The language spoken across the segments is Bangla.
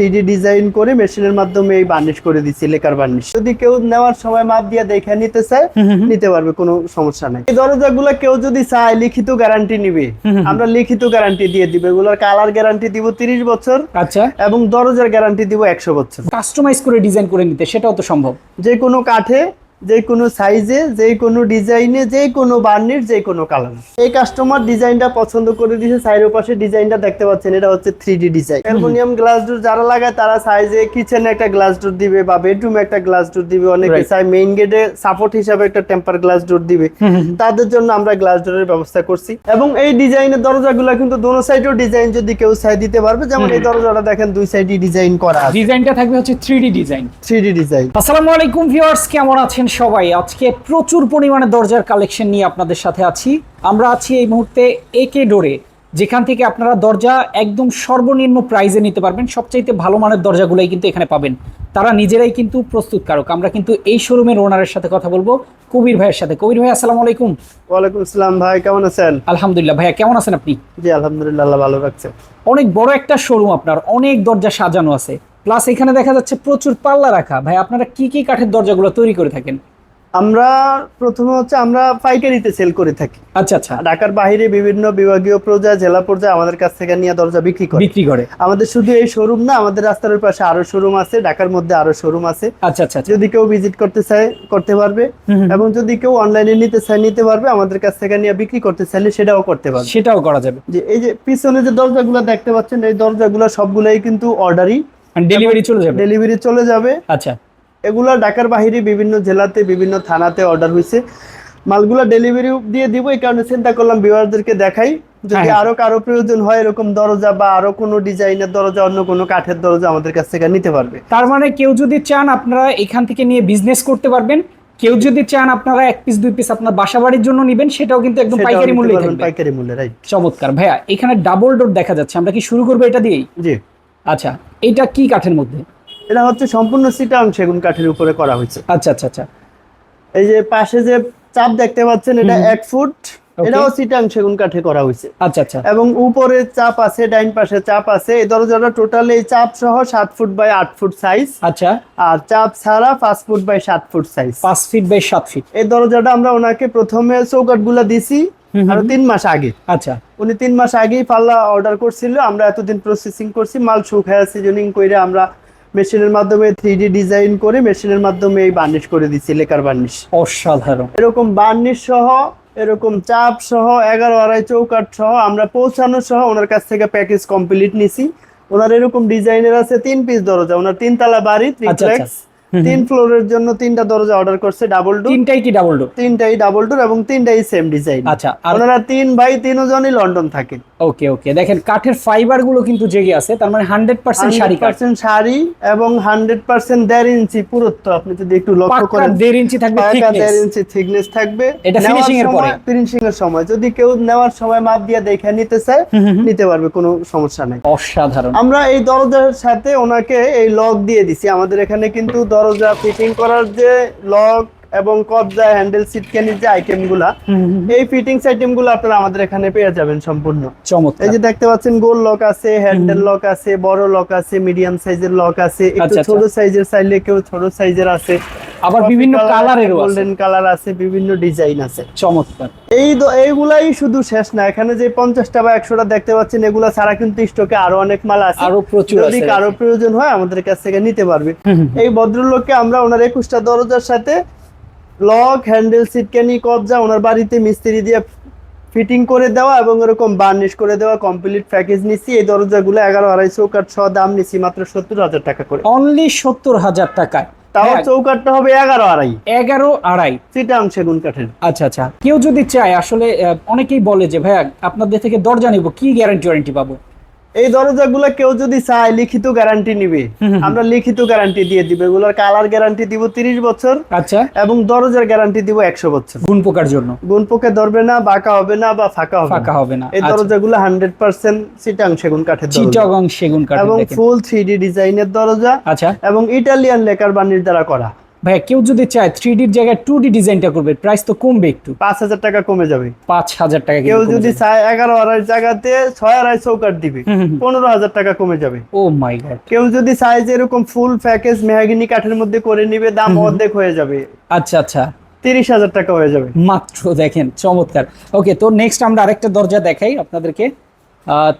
থ্রি ডিজাইন করে মেশিনের মাধ্যমে এই বার্নিশ করে দিচ্ছি লেকার বার্নিশ যদি কেউ নেওয়ার সময় মাপ দিয়ে দেখে নিতে চায় নিতে পারবে কোনো সমস্যা নাই। এই দরজাগুলো কেউ যদি চায় লিখিত গ্যারান্টি নিবে আমরা লিখিত গ্যারান্টি দিয়ে দিব। এগুলোর কালার গ্যারান্টি দিব তিরিশ বছর আচ্ছা। এবং দরজার গ্যারান্টি দিব একশো বছর। কাস্টমাইজ করে ডিজাইন করে নিতে সেটাও তো সম্ভব। যে কোনো কাঠে যে কোনো সাইজে যে কোনো ডিজাইনে যে কোনো বার্নির যে কোনো কালার এই কাস্টমার ডিজাইনটা পছন্দ করে দিয়েছে সাইডের পাশে ডিজাইনটা দেখতে পাচ্ছেন এটা হচ্ছে three D design aluminium glass door যারা লাগায় তারা সাইজে কিচেনে একটা গ্লাস ডোর দিবে বা বেডরুমে একটা গ্লাস ডোর দিবে। অনেকে. চাই মেইন গেটে সাপোর্ট হিসাবে একটা টেম্পার গ্লাস ডোর দিবে। তাদের জন্য আমরা গ্লাস ডোরের ব্যবস্থা করছি। এবং এই ডিজাইনের দরজাগুলো কিন্তু দোনো সাইডেও ডিজাইন যদি কেউ চাই দিতে পারবে। যেমন এই দরজাটা দেখেন দুই সাইডই ডিজাইন করা আছে। ডিজাইনটা থাকবে হচ্ছে three D design three D design আসসালামু আলাইকুম ভিউয়ার্স কেমন আছেন? সবাই আজকে প্রচুর পরিমাণে দরজার কালেকশন নিয়ে আপনাদের সাথে আছি। আমরা আছি এই মুহূর্তে একে ডোরে যেখান থেকে আপনারা দরজা একদম সর্বনিম্ন প্রাইজে নিতে পারবেন। সবচাইতে ভালো মানের দরজাগুলোই কিন্তু এখানে পাবেন। তারা নিজেরাই কিন্তু প্রস্তুতকারক। আমরা কিন্তু এই শোরুমের ওনারের সাথে কথা বলব কবির ভাইয়ের সাথে। কবির ভাই আসসালামু আলাইকুম। ওয়ালাইকুম আসসালাম ভাই কেমন আছেন? আলহামদুলিল্লাহ ভাইয়া কেমন আছেন আপনি? জি আলহামদুলিল্লাহ ভালো রাখছে। অনেক বড় একটা শোরুম আপনার অনেক দরজা সাজানো আছে। প্লাস এখানে দেখা যাচ্ছে প্রচুর পাল্লা রাখা। ভাই আপনারা কি কি কাঠের দরজাগুলো তৈরি করে থাকেন? আমরা প্রথমে হচ্ছে আমরা পাইকারিতে সেল করে থাকি। আচ্ছা আচ্ছা। ঢাকার বাইরে বিভিন্ন বিভাগীয় পর্যায়ে জেলা পর্যায়ে আমাদের কাছ থেকে নিয়ে দরজা বিক্রি করে। বিক্রি করে। আমাদের শুধু এই শোরুম না আমাদের রাস্তার পাশে আরও শোরুম আছে ঢাকার মধ্যে আরও শোরুম আছে। আচ্ছা আচ্ছা আচ্ছা। যদি কেউ ভিজিট করতে চায় করতে পারবে। এবং যদি কেউ অনলাইনে নিতে চায় নিতে পারবে আমাদের কাছ থেকে নিয়ে বিক্রি করতে চাইলে সেটাও করতে পারবে। সেটাও করা যাবে। যে এই যে পিছনে যে দরজাগুলো দেখতে পাচ্ছেন এই দরজাগুলো সবগুলাই কিন্তু অর্ডারই ডেলিভারি চলে যাবে? ডেলিভারি চলে যাবে। আচ্ছা। এগুলা ঢাকার বাইরে বিভিন্ন জেলাতে বিভিন্ন থানাতে অর্ডার হয়েছে মালগুলা ডেলিভারি দিয়ে দিব এই কারণে চিন্তা করলাম ভিউয়ারদেরকে দেখাই। যদি হ্যাঁ। আরও কারও প্রয়োজন হয় এরকম দরজা বা আরও কোনো ডিজাইনের দরজা অন্য কোনো কাঠের দরজা আমাদের কাছ থেকে নিতে পারবে। তার মানে কেউ যদি চান আপনারা এখান থেকে নিয়ে বিজনেস করতে পারবেন কেউ যদি চান আপনারা এক পিস দুই পিস আপনার বাসা বাড়ির জন্য নেবেন সেটাও কিন্তু একদম পাইকারি মূল্যে পাইকারি মূল্যে রাইট চমৎকার। ভাইয়া এখানে ডাবল ডোর দেখা যাচ্ছে। আমরা কি শুরু করব এটা দিয়েই? জি। আচ্ছা এটা কি কাঠের মধ্যে? এটা হচ্ছে সম্পূর্ণ সিটাং সেগুন কাঠের উপরে করা হয়েছে। আচ্ছা আচ্ছা আচ্ছা। এই যে পাশে যে চাপ দেখতে পাচ্ছেন এটা। এক ফুট এটাও সিটাং সেগুন কাঠে করা হয়েছে। আচ্ছা আচ্ছা। এবং উপরে চাপ আছে ডাইন পাশে চাপ আছে এই দরজাটা টোটাল এই চাপ সহ সাত ফুট বাই আট ফুট সাইজ আচ্ছা। আর চাপ ছাড়া পাঁচ ফুট বাই সাত ফুট সাইজ পাঁচ ফিট বাই সাত ফিট এই দরজাটা আমরা ওনাকে প্রথমে চৌকাটগুলা দিছি। আরও তিন মাস আগে। আচ্ছা। উনি তিন মাস আগেই পাল্লা অর্ডার করছিল আমরা এতদিন প্রসেসিং করছি মাল শুকায় সিজনিং করে আমরা মেশিনের মাধ্যমে থ্রি ডিজাইন করে মেশিনের মাধ্যমে এই বার্নিশ করে দিচ্ছি লেকার বার্নিশ অসাধারণ। এরকম বার্নিশ সহ এরকম চাপ সহ এগারো আড়াই চৌকাট সহ আমরা পৌঁছানো সহ ওনার কাছ থেকে প্যাকেজ কমপ্লিট নিছি। ওনার এরকম ডিজাইনের আছে তিন পিস দরজা ওনার তিনতলা বাড়ি আচ্ছা। তিন ফ্লোরের জন্য তিনটা দরজা অর্ডার করছে ডাবল ডোর তিনটাই কি ডাবল ডোর তিনটাই ডাবল ডোর এবং তিনটাই সেম ডিজাইন আচ্ছা আর ওনারা তিন ভাই তিনজনই লন্ডন থাকে। ওকে ওকে। দেখেন কাঠের ফাইবারগুলো কিন্তু জেগে আছে তার মানে হান্ড্রেড পার্সেন্ট শাড়ি পার্সেন্ট শাড়ি এবং হান্ড্রেড পার্সেন্ট দেড় ইঞ্চি পুরুত্ব। আপনি যদি একটু লক্ষ্য করেন দেড় ইঞ্চি থাকবে। দেড় ইঞ্চি থিকনেস থাকবে। এটা finishing এর পরে। finishing এর সময়। যদি কেউ নেওয়ার সময় মাপ দিয়ে দেখে নিতে চায়। নিতে পারবে কোনো সমস্যা নাই। অসাধারণ। আমরা এই দরজার সাথে ওনাকে এই লক দিয়ে দিছি। আমাদের এখানে কিন্তু দরজা ফিটিং করার যে লক এবং কবজা হ্যান্ডেল সিটকানির যে আইটেমগুলা হুম হুম হুম। এই ফিটিংস আইটেমগুলো আপনারা আমাদের এখানে পেয়ে যাবেন সম্পূর্ণ। চমৎকার। এই যে দেখতে পাচ্ছেন গোল লক আছে হ্যান্ডেল লক আছে বড় লক আছে মিডিয়াম সাইজের লক আছে একটু আচ্ছা, আচ্ছা। ছোট সাইজের চাইলে কেউ ছোট সাইজের আছে। আবার বিভিন্ন কালারেরও আছে গোল্ডেন কালার আছে বিভিন্ন ডিজাইন আছে। চমৎকার। এই এইগুলাই শুধু শেষ না এখানে যে পঞ্চাশটা বা একশোটা দেখতে পাচ্ছেন এগুলা ছাড়া কিন্তু স্টকে আরও অনেক মাল আছে। আরও প্রচুর যদি কারও প্রয়োজন হয় আমাদের কাছ থেকে নিতে পারবে। এই ভদ্রলোককে আমরা ওনার একুশটা দরজার সাথে লক হ্যান্ডেল সিটকানি কবজা ওনার বাড়িতে মিস্ত্রি দিয়ে ফিটিং করে দেওয়া এবং এরকম বার্নিশ করে দেওয়া কমপ্লিট প্যাকেজ নিছি। এই দরজাগুলো এগারো আড়াই চৌকাট ছ দাম নিছি মাত্র সত্তর হাজার টাকা করে। অনলি সত্তর হাজার টাকায়। তাও হ্যাঁ, চৌকাটটা হবে এগারো আড়াই। এগারো আড়াই। চিটাং সেগুন কাঠের। আচ্ছা আচ্ছা। কেউ যদি চায় আসলে অনেকেই বলে যে ভাইয়া আপনাদের থেকে দরজা নিব কি গ্যারান্টি ওয়ারেন্টি পাবো? এই দরজা দরজাগুলো কেউ যদি চায় লিখিত গ্যারান্টি নিবে। আমরা লিখিত গ্যারান্টি দিয়ে দিব। এগুলোর কালার গ্যারান্টি দিব তিরিশ বছর আচ্ছা। এবং দরজার গ্যারান্টি দিব একশো বছর। গুণ পোকার জন্য। গুণ পোকে ধরবে না বাঁকা হবে না বা ফাঁকা হবে ফাঁকা। হবে না। এই দরজাগুলো হান্ড্রেড পার্সেন্ট সিটাং সেগুন কাঠের দরজা। চিটাগং সেগুন কাঠ এবং ফুল থ্রি ডি ডিজাইনের দরজা। আচ্ছা। এবং ইটালিয়ান লেকার বানির দ্বারা করা। ভাইয়া কেউ যদি চায় থ্রি ডির জায়গায় টু ডি ডিজাইনটা করবে প্রাইস তো কমবে একটু। পাঁচ হাজার টাকা কমে যাবে। পাঁচ হাজার টাকা কেউ যদি চায় এগারো আড়াই জায়গাতে ছয় আড়াই চৌকাট দিবে। পনেরো হাজার টাকা কমে যাবে। ও মাই গড কেউ যদি চায় যে এরকম ফুল প্যাকেজ মেহাগিনি কাঠের মধ্যে করে নিবে দাম অর্ধেক হয়ে যাবে। আচ্ছা আচ্ছা। তিরিশ হাজার টাকা হয়ে যাবে। মাত্র দেখেন চমৎকার। ওকে তো নেক্সট আমরা আরেকটা দরজা দেখাই আপনাদেরকে।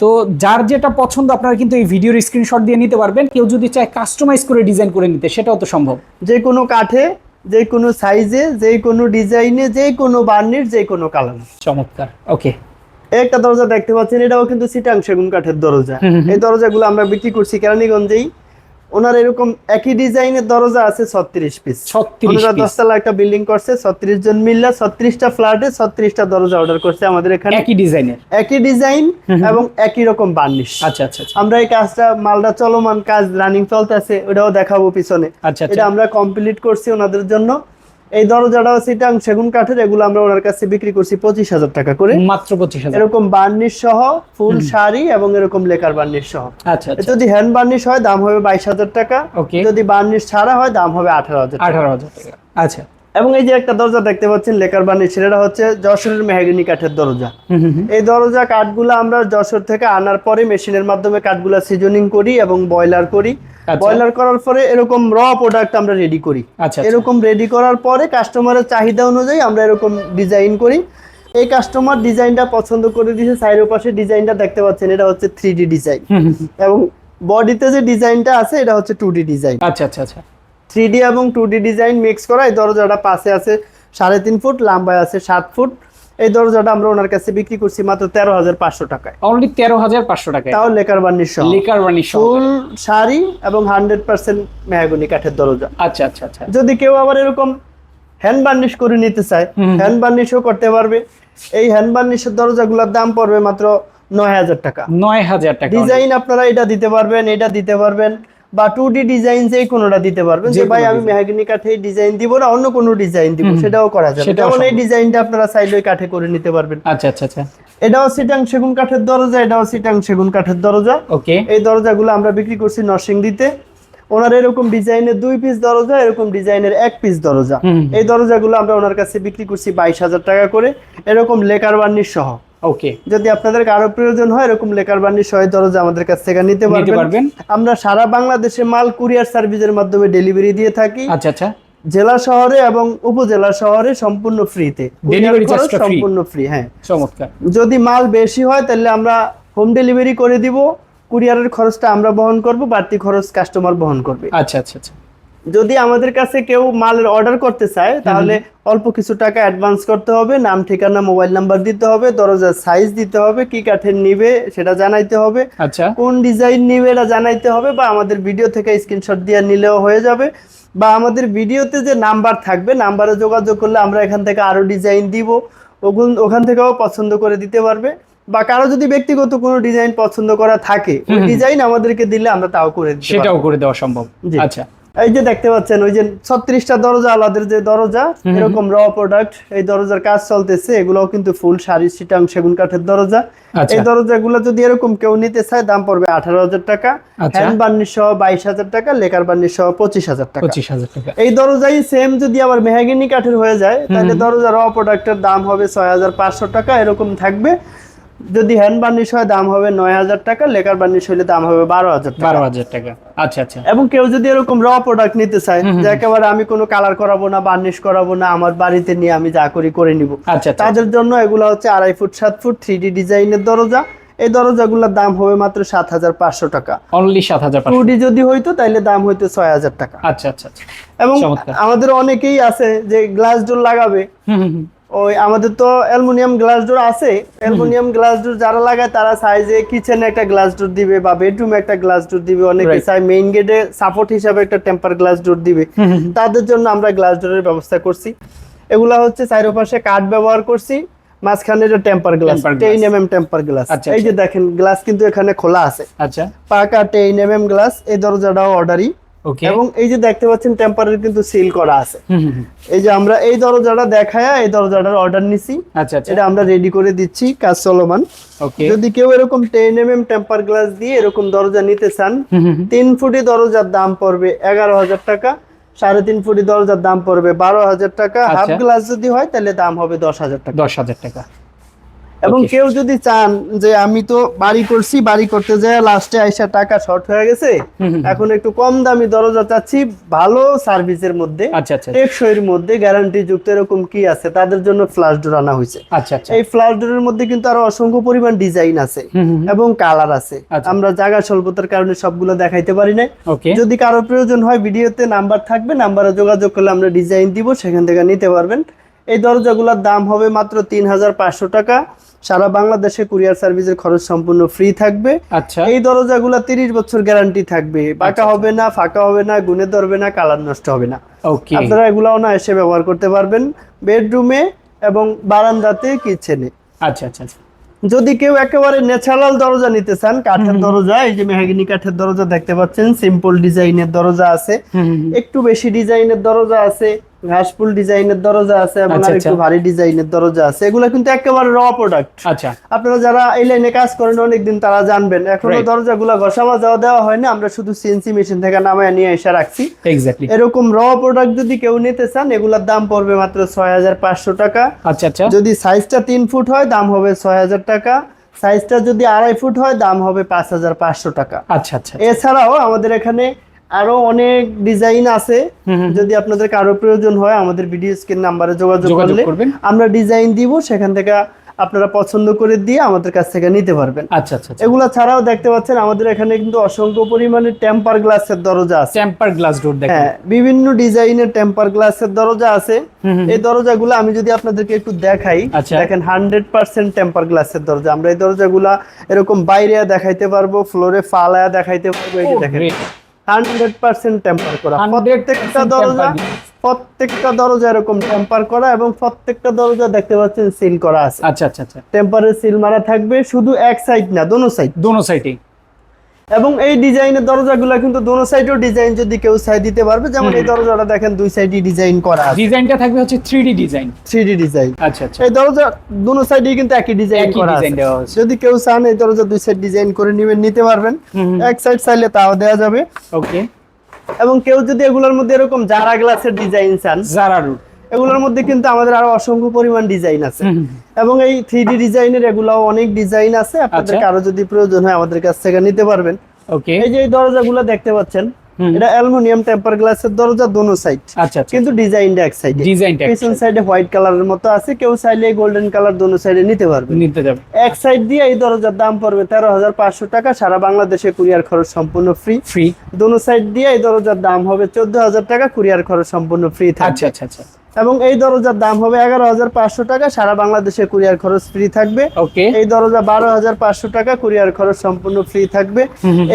তো যার যেটা পছন্দ আপনারা কিন্তু এই ভিডিওর স্ক্রিনশট দিয়ে নিতে পারবেন। কেউ যদি চায় কাস্টমাইজ করে ডিজাইন করে নিতে সেটাও তো সম্ভব। যে কোনো কাঠে যে কোনো সাইজে যে কোনো ডিজাইনে যে কোনো বার্নির যে কোনো কালার চমৎকার। ওকে একটা দরজা দেখতে পাচ্ছেন এটাও কিন্তু সিটাং সেগুন কাঠের দরজা। এই দরজাগুলো আমরা বিক্রি করছি কেরানীগঞ্জেই। ওনার এরকম একই ডিজাইনের দরজা আছে ছত্রিশ পিস 36 ওনারা। দশতলা একটা বিল্ডিং করছে ছত্রিশ জন মিল্লা ছত্রিশটা ফ্ল্যাটে ছত্রিশটা দরজা অর্ডার করছে আমাদের এখানে। একই ডিজাইনের। একই ডিজাইন এবং একই রকম বার্নিশ আচ্ছা আচ্ছা আচ্ছা। আমরা এই কাজটা মালদা চলমান কাজ রানিং চলতেছে ওটাও দেখাবো পিছনে। আচ্ছা এটা আচ্ছা আমরা কমপ্লিট করছি ওনাদের জন্য। এই দরজাটাও সিটাং সেগুন কাঠের এগুলো আমরা ওনার কাছে বিক্রি করছি পঁচিশ হাজার টাকা করে। মাত্র পঁচিশ হাজার। এরকম বার্নিশ সহ ফুল শাড়ি এবং এরকম লেকার বার্নিশ সহ। আচ্ছা আচ্ছা। যদি হ্যান্ড বার্নিশ হয় দাম হবে বাইশ হাজার টাকা। যদি বার্নিশ ছাড়া হয় দাম হবে আঠারো হাজার আঠারো হাজার টাকা। আচ্ছা। এবং এই যে একটা দরজা দেখতে পাচ্ছেন লেকার বার্নিশ সেটা হচ্ছে যশোরের মেহাগিনি কাঠের দরজা। এই দরজা কাঠগুলো আমরা যশোর থেকে আনার পরে মেশিনের মাধ্যমে কাঠগুলা সিজনিং করি এবং বয়লার করি আচ্ছা। বয়লার করার পরে এরকম র প্রোডাক্ট আমরা রেডি করি আচ্ছা আচ্ছা। এরকম রেডি করার পরে কাস্টমারের চাহিদা অনুযায়ী আমরা এরকম ডিজাইন করি এই কাস্টমার ডিজাইনটা পছন্দ করে দিয়েছে সাইডের পাশে ডিজাইনটা দেখতে পাচ্ছেন এটা হচ্ছে থ্রি ডি ডিজাইন। এবং বডিতে যে ডিজাইনটা আছে এটা হচ্ছে টু ডি ডিজাইন আচ্ছা আচ্ছা আচ্ছা থ্রি ডি এবং টু ডি ডিজাইন মিক্স করা এই দরজাটা পাশে আছে সাড়ে তিন ফুট লম্বায় আছে সাত ফুট। এই দরজাটা আমরা ওনার কাছে বিক্রি করছি মাত্র তেরো হাজার পাঁচশো টাকায়। অনলি তেরো হাজার পাঁচশো টাকা তাও লেকার বার্নিশ লিকার সহ। ফুল শাড়ি এবং হান্ড্রেড পার্সেন্ট মেহাগুনি কাঠের দরজা। আচ্ছা আচ্ছা আচ্ছা। যদি কেউ আবার এরকম হ্যান্ড বার্নিশ করে নিতে চায়। হ্যান্ড বার্নিশও করতে পারবে। এই হ্যান্ড বার্নিশের দরজাগুলোর দাম পড়বে মাত্র নয় হাজার টাকা। নয় হাজার টাকা। ডিজাইন আপনারা এটা দিতে পারবেন এটা দিতে পারবেন। বা টু ডি ডিজাইন যে কোনোটা দিতে পারবেন যে ভাই আমি। মেহাগিনি কাঠে ডিজাইন দিব না অন্য কোনো ডিজাইন দিব। সেটাও করা যাবে। যেমন এই ডিজাইনটা আপনারা চাইলে ওই কাঠে করে নিতে পারবেন। আচ্ছা আচ্ছা আচ্ছা। এটাও সিটাং সেগুন কাঠের দরজা এটাও সিটাং সেগুন কাঠের দরজা। ওকে। এই দরজাগুলো আমরা বিক্রি করছি নরসিংদীতে। ওনার এরকম ডিজাইনের দুই পিস দরজা এরকম ডিজাইনের এক পিস দরজা। এই দরজাগুলো আমরা ওনার কাছে বিক্রি করছি বাইশ হাজার টাকা করে। এরকম লেকার বার্নিশ সহ। ওকে যদি আপনাদের কারও প্রয়োজন হয় এরকম লেকার বার্নিশ সহ এই দরজা আমাদের কাছ থেকে নিতে পারবেন। আমরা সারা বাংলাদেশে মাল কুরিয়ার সার্ভিসের মাধ্যমে ডেলিভারি দিয়ে থাকি। আচ্ছা আচ্ছা। জেলা শহরে এবং উপজেলা শহরে সম্পূর্ণ ফ্রিতে? সম্পূর্ণ ফ্রি হ্যাঁ। চমৎকার। যদি মাল বেশি হয় তাহলে আমরা হোম ডেলিভারি করে দিব। কুরিয়ারের খরচটা আমরা বহন করব বাড়তি খরচ কাস্টমার বহন করবে। আচ্ছা আচ্ছা আচ্ছা। যদি আমাদের কাছে কেউ মালের অর্ডার করতে চায় তাহলে অল্প কিছু টাকা অ্যাডভান্স করতে হবে নাম ঠিকানা মোবাইল নাম্বার দিতে হবে দরজার সাইজ দিতে হবে কি কাঠের নিবে সেটা জানাইতে হবে। আচ্ছা। কোন ডিজাইন নিবে এটা জানাইতে হবে বা আমাদের ভিডিও থেকে স্ক্রিনশট দিয়ে নিলেও হয়ে যাবে। বা আমাদের ভিডিওতে যে নাম্বার থাকবে নাম্বারে যোগাযোগ করলে আমরা এখান থেকে আরও ডিজাইন দিব। ওখান থেকেও পছন্দ করে দিতে পারবে। বা কারও যদি ব্যক্তিগত কোনো ডিজাইন পছন্দ করা থাকে ডিজাইন আমাদেরকে দিলে আমরা তাও করে সেটাও করে দেওয়া সম্ভব। আচ্ছা। এই যে দেখতে পাচ্ছেন ওই যে ছত্রিশটা দরজা আলাদের যে দরজা এরকম র প্রোডাক্ট এই দরজার কাজ চলতেছে এগুলোও কিন্তু ফুল শাড়ি সিটাং সেগুন কাঠের দরজা। আচ্ছা। এই দরজাগুলো যদি এরকম কেউ নিতে চায় দাম পড়বে আঠারো হাজার টাকা। আচ্ছা। হ্যান্ড বার্নিশ সহ বাইশ হাজার টাকা লেকার বার্নিশ সহ পঁচিশ হাজার টাকা। পঁচিশ হাজার টাকা। এই দরজাই সেম যদি আবার মেহাগিনি কাঠের হয়ে যায় তাহলে দরজা র প্রোডাক্টের দাম হবে ছয় হাজার পাঁচশো টাকা এরকম থাকবে। যদি হ্যান্ড বার্নিশ হয় দাম হবে নয় হাজার টাকা লেকার বার্নিশ হলে দাম হবে বারো হাজার বারো হাজার টাকা। আচ্ছা আচ্ছা। এবং কেউ যদি এরকম র প্রোডাক্ট নিতে চায় যে একেবারে আমি কোনো কালার করাবো না বার্নিশ করাবো না আমার বাড়িতে নিয়ে আমি যা করি করে নিব। আচ্ছা আচ্ছা। তাদের জন্য এগুলো হচ্ছে আড়াই ফুট সাত ফুট থ্রি ডি ডিজাইনের দরজা। এই দরজাগুলোর দাম হবে মাত্র সাত হাজার পাঁচশো টাকা। অনলি সাত হাজার টু ডি যদি হইতো তাহলে দাম হইতো ছয় হাজার টাকা। আচ্ছা আচ্ছা আচ্ছা। এবং আমাদের অনেকেই আছে যে গ্লাস ডোর লাগাবে। ওই আমাদের তো অ্যালুমিনিয়াম গ্লাস ডোর আছে। অ্যালুমিনিয়াম গ্লাস ডোর যারা লাগায় তারা সাইজে কিচেনে একটা গ্লাস ডোর দিবে বা বেডরুমে একটা গ্লাস ডোর দিবে। অনেকে. চায় মেইন গেটে সাপোর্ট হিসাবে একটা টেম্পার গ্লাস ডোর দিবে। তাদের জন্য আমরা গ্লাস ডোরের ব্যবস্থা করছি। এগুলা হচ্ছে চারোপাশে কাঠ ব্যবহার করছি। মাঝখানে যে temper glass glass। Ten MM temper glass আচ্ছা, এই যে দেখেন গ্লাস কিন্তু এখানে খোলা আছে। আচ্ছা। পাকা টেইন এমএম গ্লাস এই দরজাটাও অর্ডারি ওকে এবং এই যে দেখতে পাচ্ছেন টেম্পারের কিন্তু সিল করা আছে। এই যে আমরা এই দরজাটা দেখায়া এই দরজাটার অর্ডার নিছি। আচ্ছা আচ্ছা। এটা আমরা রেডি করে দিচ্ছি কাজ চলমান। ওকে যদি কেউ এরকম ten M M temper glass দিয়ে এরকম দরজা নিতে চান। তিন ফুটি দরজার দাম পড়বে এগারো হাজার টাকা সাড়ে তিন ফুটি দরজার দাম পড়বে বারো হাজার টাকা। হাফ আচ্ছা। গ্লাস যদি হয় তাহলে দাম হবে দশ হাজার টাকা। দশ হাজার টাকা। এবং কেউ যদি চান যে আমি তো বাড়ি করছি বাড়ি করতে যায় লাস্টে আইসা টাকা শর্ট হয়ে গেছে। এখন একটু কম দামি দরজা চাচ্ছি ভালো সার্ভিসের মধ্যে আচ্ছা আচ্ছা টেকসইয়ের মধ্যে গ্যারান্টি যুক্ত এরকম কি আছে তাদের জন্য ফ্লাশ ডোর আনা হয়েছে। আচ্ছা আচ্ছা। এই ফ্লাশ ডোরের মধ্যে কিন্তু আরও অসংখ্য পরিমাণ ডিজাইন আছে। এবং কালার আছে। আচ্ছা। আমরা জায়গা স্বল্পতার কারণে সবগুলো দেখাইতে পারি না যদি কারও প্রয়োজন হয় ভিডিওতে নাম্বার থাকবে নাম্বারে যোগাযোগ করলে আমরা ডিজাইন দিব সেখান থেকে নিতে পারবেন। এই দরজাগুলোর দাম হবে মাত্র তিন হাজার পাঁচশো টাকা। সারা বাংলাদেশে কুরিয়ার সার্ভিসের খরচ সম্পূর্ণ ফ্রি থাকবে। আচ্ছা। এই দরজাগুলো তিরিশ বছর গ্যারান্টি থাকবে। বাঁকা হবে না ফাঁকা হবে না গুনে ধরবে না কালার নষ্ট হবে না। ওকে আপনারা এগুলাও না এসে ব্যবহার করতে পারবেন বেডরুমে এবং বারান্দাতে কিচেনে আচ্ছা আচ্ছা আচ্ছা। যদি কেউ একেবারে ন্যাচারাল দরজা নিতে চান কাঠের দরজা এই যে মেহাগিনি কাঠের দরজা দেখতে পাচ্ছেন সিম্পল ডিজাইনের দরজা আছে। একটু বেশি ডিজাইনের দরজা আছে। ঘাসফুল ডিজাইনের দরজা আছে এবং আচ্ছা, একটু আচ্ছা। ভারী ডিজাইনের দরজা আছে। এগুলো কিন্তু একেবারে র প্রোডাক্ট আচ্ছা। আপনারা যারা এই লাইনে কাজ করেন অনেকদিন তারা জানবেন। এখনও দরজাগুলো ঘষা দেওয়া হয় না আমরা শুধু সিএনসি মেশিন থেকে নামায় নিয়ে এসে রাখছি। এক্স্যাক্টলি এরকম র প্রোডাক্ট যদি কেউ নিতে চান এগুলোর দাম পড়বে মাত্র ছয় হাজার পাঁচশো টাকা। আচ্ছা আচ্ছা। যদি সাইজটা তিন ফুট হয় দাম হবে ছয় হাজার টাকা। সাইজটা যদি আড়াই ফুট হয় দাম হবে পাঁচ হাজার পাঁচশো টাকা। আচ্ছা আচ্ছা। এছাড়াও আমাদের এখানে আরও অনেক ডিজাইন আছে। যদি আপনাদের কারও প্রয়োজন হয় আমাদের ভিডিও স্ক্রিন নাম্বারে যোগাযোগ করলে আমরা ডিজাইন দিব সেখান থেকে আপনারা পছন্দ করে দিয়ে আমাদের কাছ থেকে নিতে পারবেন। আচ্ছা আচ্ছা আচ্ছা। এগুলা ছাড়াও দেখতে পাচ্ছেন আমাদের এখানে কিন্তু অসংখ্য পরিমাণে টেম্পার গ্লাসের দরজা আছে। টেম্পার গ্লাস ডোর দেখেন। হ্যাঁ বিভিন্ন ডিজাইনের টেম্পার গ্লাসের দরজা আছে। এই দরজাগুলো আমি যদি আপনাদেরকে একটু দেখাই আচ্ছা। দেখেন হান্ড্রেড পার্সেন্ট টেম্পার গ্লাসের দরজা। আমরা এই দরজাগুলা এরকম বাইরে দেখাইতে পারব ফ্লোরে ফালায়া দেখাইতে পারব এই Oh, দেখেন. হান্ড্রেড পার্সেন্ট টেম্পার করা। প্রত্যেকটা দরজা প্রত্যেকটা দরজা এরকম টেম্পার করা এবং প্রত্যেকটা দরজা দেখতে পাচ্ছেন সিল করা আছে। আচ্ছা আচ্ছা আচ্ছা। টেম্পারের সিল মারা থাকবে শুধু এক সাইড না দোনো সাইড দোনো সাইডে এবং এই ডিজাইনের দরজাগুলো কিন্তু দোনো সাইডেও ডিজাইন যদি কেউ চাই দিতে পারবে যেমন এই দরজাটা দেখেন দুই সাইডই ডিজাইন করা আছে। ডিজাইনটা থাকবে হচ্ছে three D design three D design আচ্ছা আচ্ছা। এই দরজা দোনো সাইডেই কিন্তু একই ডিজাইন করা আছে। যদি কেউ চান এই দরজা দুই সাইড ডিজাইন করে নেবেন নিতে পারবেন। এক সাইড চাইলে তাও দেওয়া যাবে। ওকে এবং কেউ যদি এগুলোর মধ্যে এরকম জারা গ্লাসের ডিজাইন চান জারা রুট এগুলোর মধ্যে কিন্তু আমাদের আরও অসংখ্য পরিমাণ ডিজাইন আছে। এবং এই থ্রি ডি ডিজাইনের এগুলাও অনেক ডিজাইন আছে। আচ্ছা। আরও যদি প্রয়োজন হয় আমাদের কাছ থেকে নিতে পারবেন। ওকে। এই যে এই দরজাগুলো দেখতে পাচ্ছেন এটা অ্যালুমিনিয়াম টেম্পার গ্লাসের দরজা দোনো সাইড আচ্ছা আচ্ছা কিন্তু ডিজাইনটা এক সাইডে ডিজাইনটা পিছন সাইডে হোয়াইট কালারের মতো আছে কেউ চাইলে গোল্ডেন কালার দোনো সাইডে নিতে পারবে। নিতে যাবে। এক সাইড দিয়ে এই দরজার দাম পড়বে তেরো হাজার পাঁচশো টাকা সারা বাংলাদেশে কুরিয়ার খরচ সম্পূর্ণ ফ্রি ফ্রি দোনো সাইড দিয়ে এই দরজার দাম হবে চোদ্দ হাজার টাকা কুরিয়ার খরচ সম্পূর্ণ ফ্রি আচ্ছা থাকবে। আচ্ছা আচ্ছা। এবং এই দরজার দাম হবে এগারো হাজার পাঁচশো টাকা। সারা বাংলাদেশে কুরিয়ার খরচ ফ্রি থাকবে। এই দরজা বারো হাজার পাঁচশো টাকা কুরিয়ার খরচ সম্পূর্ণ ফ্রি থাকবে।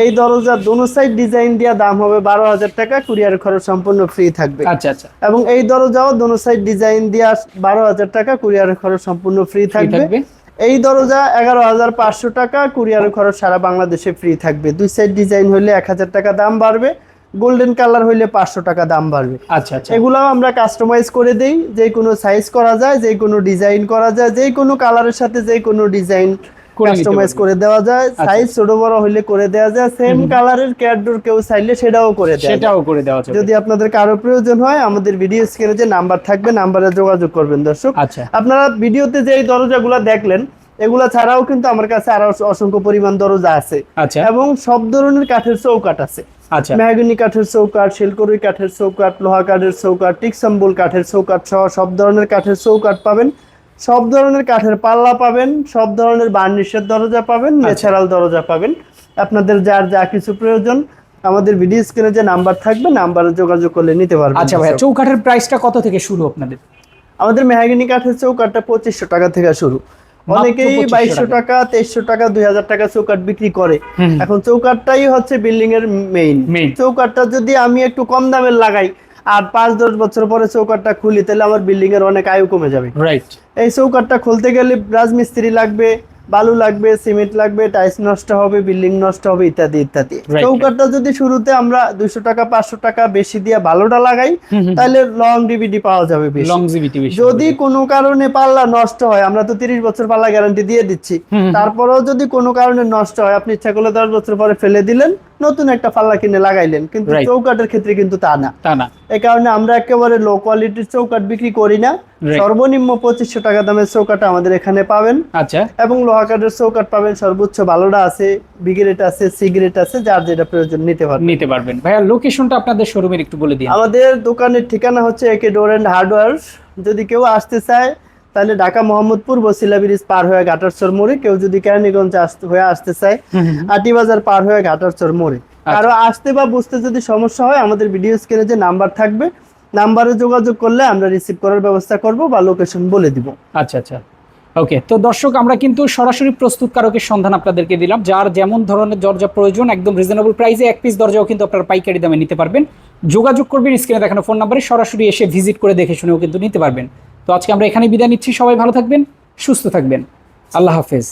এই দরজা দোনো সাইড ডিজাইন দিয়া দাম হবে বারো হাজার টাকা কুরিয়ার খরচ সম্পূর্ণ ফ্রি থাকবে। আচ্ছা আচ্ছা। এবং এই দরজাও দোনো সাইড ডিজাইন দিয়া বারো হাজার টাকা কুরিয়ার খরচ সম্পূর্ণ ফ্রি থাকবে। এই দরজা এগারো হাজার পাঁচশো টাকা কুরিয়ার খরচ সারা বাংলাদেশে ফ্রি থাকবে। দুই সাইড ডিজাইন হলে এক হাজার টাকা দাম বাড়বে। গোল্ডেন কালার হইলে পাঁচশো টাকা দাম বাড়বে। আচ্ছা আচ্ছা। এগুলাও আমরা কাস্টমাইজ করে দেই। যে কোনো সাইজ করা যায় যে কোনো ডিজাইন করা যায় যে কোনো কালারের সাথে যে কোনো ডিজাইন কাস্টমাইজ করে দেওয়া যায়। সাইজ ছোট বড় হইলে করে দেওয়া যায়। সেম কালারের ক্যাডডোর কেউ চাইলে সেটাও করে দেয় সেটাও করে দেওয়া যাবে। যদি আপনাদের কারও প্রয়োজন হয় আমাদের ভিডিও স্ক্রিনে যে নাম্বার থাকবে নাম্বারে যোগাযোগ করবেন দর্শক। আচ্ছা। আপনারা ভিডিওতে যে এই দরজাগুলো দেখলেন এগুলা ছাড়াও কিন্তু আমার কাছে আরও অসংখ্য পরিমাণ দরজা আছে। আচ্ছা। এবং সব ধরনের কাঠের চৌকাট আছে। আচ্ছা। মেহাগনি কাঠের শিলকড়ি কাঠের চৌকাট লোহা কাঠের টিকসাম্বুল কাঠের চৌকাট সহ সব ধরনের কাঠের চৌকাট পাবেন। সব ধরনের কাঠের পাল্লা পাবেন সব ধরনের বার্নিশের দরজা পাবেন আচ্ছা। ন্যাচারাল দরজা পাবেন। আপনাদের যার যা কিছু প্রয়োজন আমাদের ভিডিও স্ক্রিনে যে নাম্বার থাকবে নাম্বারে যোগাযোগ করলে নিতে পারবেন। আচ্ছা ভাইয়া চৌকাঠের প্রাইসটা কত থেকে শুরু আপনাদের? আমাদের মেহাগনি কাঠের চৌকাটটা পঁচিশশো টাকা থেকে শুরু। অনেকেই বাইশশো টাকা। তেইশশো টাকা দুই হাজার টাকা চৌকাট বিক্রি করে। এখন চৌকাটটাই হচ্ছে বিল্ডিং এর মেইন। চৌকাটটা যদি আমি একটু কম দামের লাগাই আর পাঁচ দশ বছর পরে চৌকাটটা খুলি তাহলে আমার বিল্ডিং এর অনেক আয়ু কমে যাবে। রাইট এই চৌকাটটা খুলতে গেলে রাজমিস্ত্রি লাগবে বালু লাগবে সিমেন্ট লাগবে টাইলস নষ্ট হবে বিল্ডিং নষ্ট হবে ইত্যাদি ইত্যাদি। চৌকাটা চৌকাটটা যদি শুরুতে আমরা দুইশো টাকা পাঁচশো টাকা বেশি দিয়ে ভালোটা লাগাই। তাহলে লং ডিভিডি পাওয়া যাবে যদি কোনো কারণে পাল্লা নষ্ট হয় আমরা তো তিরিশ বছর পাল্লা গ্যারান্টি দিয়ে দিচ্ছি। তারপরেও যদি কোনো কারণে নষ্ট হয় আপনি ইচ্ছা করলে দশ বছর পরে ফেলে দিলেন নতুন একটা পাল্লা কিনে লাগাইলেন কিন্তু চৌকাটের ক্ষেত্রে কিন্তু তা না। তা না। এই কারণে আমরা একেবারে লো কোয়ালিটির চৌকাট বিক্রি করি না। সর্বনিম্ন পঁচিশশো টাকা দামের চৌকাট আমাদের এখানে পাবেন। আচ্ছা। এবং লোহা কাঠের চৌকাট পাবেন সর্বোচ্চ ভালোটা আছে বিগ্রেট আছে সিগারেট আছে যার যেটা প্রয়োজন নিতে পারবেন। নিতে পারবেন। ভাইয়া লোকেশনটা আপনাদের শোরুমের একটু বলে দিন। আমাদের দোকানের ঠিকানা হচ্ছে একে ডোর অ্যান্ড হার্ডওয়্যার যদি কেউ আসতে চায় তাহলে ঢাকা মোহাম্মদপুর বসিলা ব্রিজ পার হয়ে ঘাটারচর মোড়ে কেউ যদি কেরানীগঞ্জ হয়ে আসতে চায় আটি বাজার পার হয়ে ঘাটারচর মোড়ে। কারও আসতে বা বুঝতে যদি সমস্যা হয় আমাদের ভিডিও স্ক্রিনে যে নাম্বার থাকবে নাম্বারে যোগাযোগ করলে আমরা রিসিভ করার ব্যবস্থা করব বা লোকেশন বলে দিব। আচ্ছা আচ্ছা। ওকে তো দর্শক আমরা কিন্তু সরাসরি প্রস্তুত প্রস্তুতকারকের সন্ধান আপনাদেরকে দিলাম যার যেমন ধরনের দরজা প্রয়োজন একদম রিজনেবল প্রাইসে এক পিস দরজাও কিন্তু আপনারা পাইকারি দামে নিতে পারবেন। যোগাযোগ করবেন স্ক্রিনে দেখানো ফোন নাম্বারে সরাসরি এসে ভিজিট করে দেখে শুনেও কিন্তু নিতে পারবেন। তো আজকে আমরা এখানে বিদায় নিচ্ছি। সবাই ভালো থাকবেন সুস্থ থাকবেন। আল্লাহ হাফেজ।